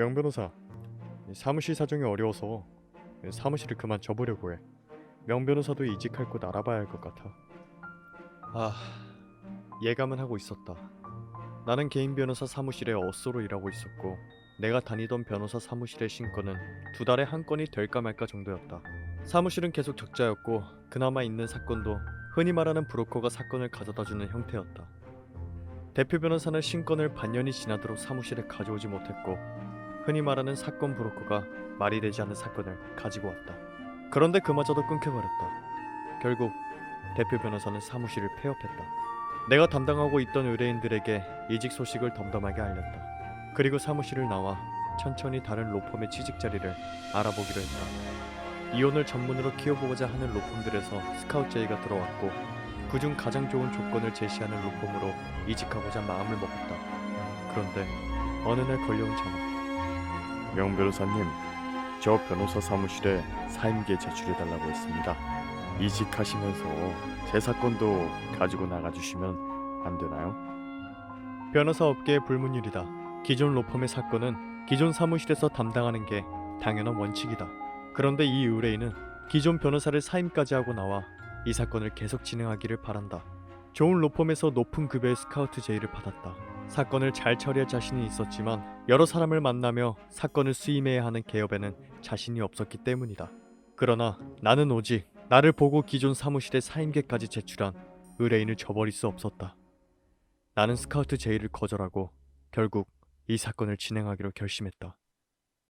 명 변호사, 이 사무실 사정이 어려워서 이 사무실을 그만 접으려고 해. 명 변호사도 이직할 곳 알아봐야 할 것 같아. 아, 예감은 하고 있었다. 나는 개인 변호사 사무실에 어쏘로 일하고 있었고 내가 다니던 변호사 사무실의 신건은 두 달에 한 건이 될까 말까 정도였다. 사무실은 계속 적자였고 그나마 있는 사건도 흔히 말하는 브로커가 사건을 가져다주는 형태였다. 대표 변호사는 신건을 반년이 지나도록 사무실에 가져오지 못했고 흔히 말하는 사건 브로커가 말이 되지 않는 사건을 가지고 왔다. 그런데 그마저도 끊겨버렸다. 결국 대표 변호사는 사무실을 폐업했다. 내가 담당하고 있던 의뢰인들에게 이직 소식을 덤덤하게 알렸다. 그리고 사무실을 나와 천천히 다른 로펌의 취직 자리를 알아보기로 했다. 이혼을 전문으로 키워보고자 하는 로펌들에서 스카우트 제의가 들어왔고 그중 가장 좋은 조건을 제시하는 로펌으로 이직하고자 마음을 먹었다. 그런데 어느 날 걸려온 전화. 명 변호사님, 저 변호사 사무실에 사임계 제출해달라고 했습니다. 이직하시면서 제 사건도 가지고 나가주시면 안 되나요? 변호사 업계의 불문율이다. 기존 로펌의 사건은 기존 사무실에서 담당하는 게 당연한 원칙이다. 그런데 이 의뢰인은 기존 변호사를 사임까지 하고 나와 이 사건을 계속 진행하기를 바란다. 좋은 로펌에서 높은 급여의 스카우트 제의를 받았다. 사건을 잘 처리할 자신이 있었지만 여러 사람을 만나며 사건을 수임해야 하는 개업에는 자신이 없었기 때문이다. 그러나 나는 오직 나를 보고 기존 사무실에 사임계까지 제출한 의뢰인을 저버릴 수 없었다. 나는 스카우트 제의를 거절하고 결국 이 사건을 진행하기로 결심했다.